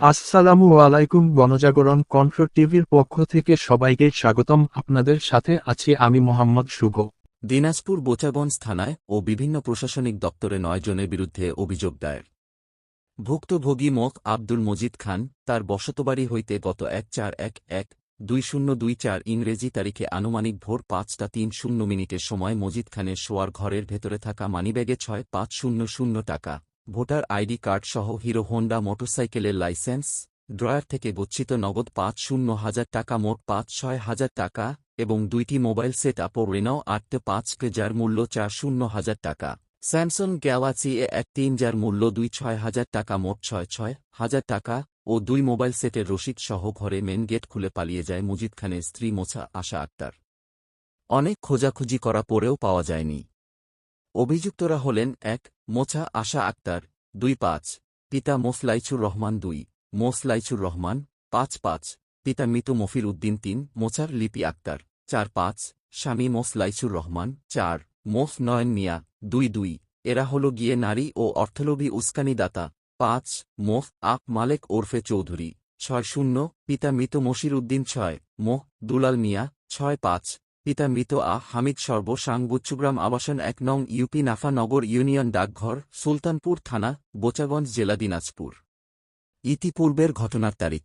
আসসালামু আলাইকুম গণজাগরণ কণ্ঠ টিভির পক্ষ থেকে সবাইকে স্বাগতম। আপনাদের সাথে আছি আমি মোহাম্মদ শুভ। দিনাজপুর বোচাগঞ্জ থানায় ও বিভিন্ন প্রশাসনিক দপ্তরে নয় জনের বিরুদ্ধে অভিযোগ দায়ের। ভুক্তভোগী মোক আব্দুল মজিদ খান তার বসতবাড়ি হইতে গত এক চার এক এক দুই শূন্য দুই চার ইংরেজি তারিখে আনুমানিক ভোর পাঁচটা তিন শূন্য মিনিটের সময় মজিদ খানের শোয়ার ঘরের ভেতরে থাকা মানিব্যাগে ছয় পাঁচ শূন্য শূন্য টাকা ভোটার আইডি কার্ড সহ হিরো হোন্ডা মোটরসাইকেলের লাইসেন্স, ড্রয়ার থেকে গচ্ছিত নগদ পাঁচ শূন্য হাজার টাকা, মোট পাঁচ ছয় হাজার টাকা, এবং দুইটি মোবাইল সেট আপ ও রেনাও পাঁচ কে যার মূল্য চার শূন্য হাজার টাকা। স্যামসং গ্যালাক্সি এ এক তিন যার মূল্য দুই ছয় হাজার টাকা, মোট ছয় ছয় হাজার টাকা, ও দুই মোবাইল সেটের রসিদ সহ ঘরে মেন গেট খুলে পালিয়ে যায় মুজিদ খানের স্ত্রী মোছা আশা আক্তার। অনেক খোঁজাখুঁজি করা পরেও পাওয়া যায়নি। অভিযুক্তরা হলেন এক, মোছা আশা আক্তার, দুই, পাঁচ, পিতা মোফলাইচুর রহমান, দুই মোফলাইচুর রহমান, পাঁচ পাঁচ, পিতা মৃত মফির উদ্দিন, তিন, মোছার লিপি আক্তার, চার, পাঁচ, স্বামী মোফলাইচুর রহমান, চার মোফ নয়ন মিয়া, দুই দুই, এরা হল গিয়ে নারী ও অর্থলোভী উস্কানিদাতা, পাঁচ মোফ আপ মালেক ওরফে চৌধুরী, ছয়, শূন্য, পিতা মৃত মশির উদ্দিন, ছয়, মোহ দুলাল মিয়া, ছয়, পাঁচ পিতা মৃত আ হামিদ সর্ব সাংবুচ্চুগ্রাম আবাসন এক নং ইউপি নাফানগর ইউনিয়ন ডাকঘর, সুলতানপুর থানা, বোচাগঞ্জ জেলা দিনাজপুর। ইতিপূর্বের ঘটনার তারিখ।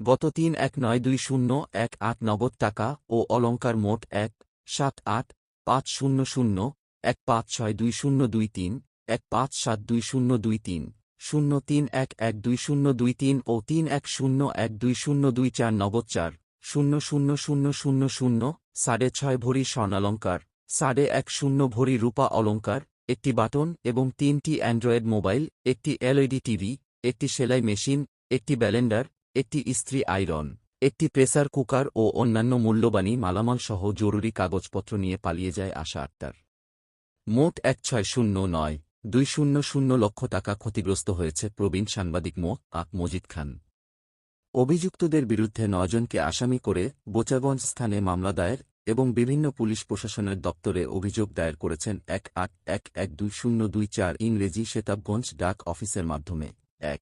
গত তিন এক নয় দুই শূন্য এক আট নগদ টাকা ও অলঙ্কার মোট এক সাত আট পাঁচ শূন্য শূন্য এক পাঁচ ছয় দুই শূন্য দুই তিন এক পাঁচ সাত দুই শূন্য দুই তিন শূন্য তিন এক এক দুই শূন্য দুই তিন ও তিন এক শূন্য এক দুই শূন্য দুই চার নগদ চার। শূন্য শূন্য শূন্য শূন্য শূন্য সাড়ে ছয় ভরি স্বর্ণালঙ্কার, সাড়ে এক শূন্য ভরি রূপা অলঙ্কার, একটি বাটন এবং তিনটি অ্যান্ড্রয়েড মোবাইল, একটি এলইডি টিভি, একটি সেলাই মেশিন, একটি ব্যালেন্ডার, একটি ইস্ত্রি আয়রন, একটি প্রেসার কুকার ও অন্যান্য মূল্যবানী মালামাল সহ জরুরি কাগজপত্র নিয়ে পালিয়ে যায় আশা আক্তার। মোট এক ছয় শূন্য নয়, দুই শূন্য শূন্য লক্ষ টাকা ক্ষতিগ্রস্ত হয়েছে প্রবীণ সাংবাদিক মো. আক মজিদ খান। অভিযুক্তদের বিরুদ্ধে নয়জনকে আসামি করে বোচাগঞ্জ স্থানে মামলা দায়ের এবং বিভিন্ন পুলিশ প্রশাসনের দপ্তরে অভিযোগ দায়ের করেছেন এক আট এক এক দুই শূন্য দুই চার ইংরেজি শেতাবগঞ্জ ডাক অফিসের মাধ্যমে। এক।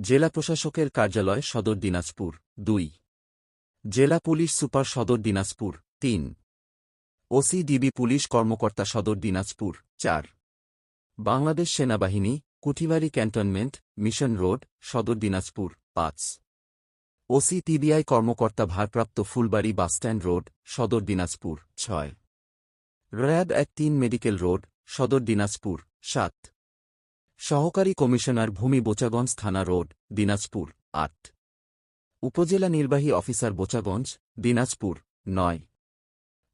জেলা প্রশাসকের কার্যালয় সদর দিনাজপুর। দুই। জেলা পুলিশ সুপার সদর দিনাজপুর। তিন। ওসিডিবি পুলিশ কর্মকর্তা সদর দিনাজপুর। চার। বাংলাদেশ সেনাবাহিনী, কুঠিবাড়ি ক্যান্টনমেন্ট, মিশন রোড, সদর দিনাজপুর। পাঁচ। ওসি টিবিআই কর্মকর্তা ভারপ্রাপ্ত ফুলবাড়ি বাসস্ট্যান্ড রোড, সদর দিনাজপুর, ছয়। র্যাব এক তিন মেডিকেল রোড, সদর দিনাজপুর, সাত। সহকারী কমিশনার ভূমি বোচাগঞ্জ থানা রোড, দিনাজপুর, আট। উপজেলা নির্বাহী অফিসার বোচাগঞ্জ, দিনাজপুর, নয়।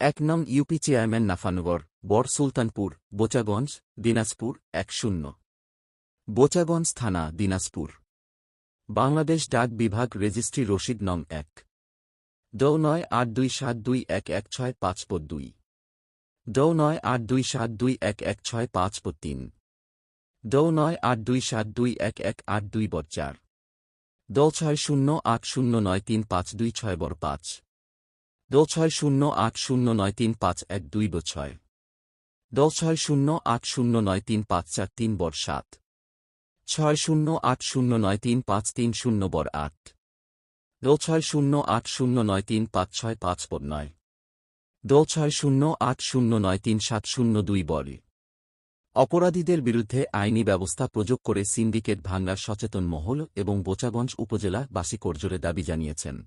এক নং ইউপি চেয়ারম্যান নাফানগর বর সুলতানপুর, বোচাগঞ্জ, দিনাজপুর, এক শূন্য। বোচাগঞ্জ থানা, দিনাজপুর। বাংলাদেশ ডাক বিভাগ রেজিস্ট্রি রশিদ নং এক। দৌ নয় আট দুই সাত দুই এক এক ছয় পাঁচ পদ দুই। দৌ নয় আট দুই সাত দুই এক এক ছয় পাঁচ পদ তিন। দৌ নয় আট দুই সাত দুই এক এক আট দুই বর চার। দৌ ছয় শূন্য আট শূন্য নয় তিন পাঁচ দুই ছয় বর পাঁচ। দৌ ছয় শূন্য আট শূন্য নয় তিন পাঁচ এক দুই ব ছয়। দৌ ছয় শূন্য আট শূন্য নয় তিন পাঁচ চার তিন বর সাত। ছয় শূন্য আট শূন্য নয় তিন পাঁচ তিন শূন্য বর আট। দো ছয় শূন্য আট শূন্য নয় তিন পাঁচ ছয় পাঁচ বর নয়। দো ছয় শূন্য আট শূন্য নয় তিন সাত শূন্য দুই বর। অপরাধীদের বিরুদ্ধে আইনি ব্যবস্থা প্রযোগ করে সিন্ডিকেট ভাঙ্গার সচেতন মহল এবং বোচাগঞ্জ উপজেলা বাসী করজোরে দাবি জানিয়েছেন।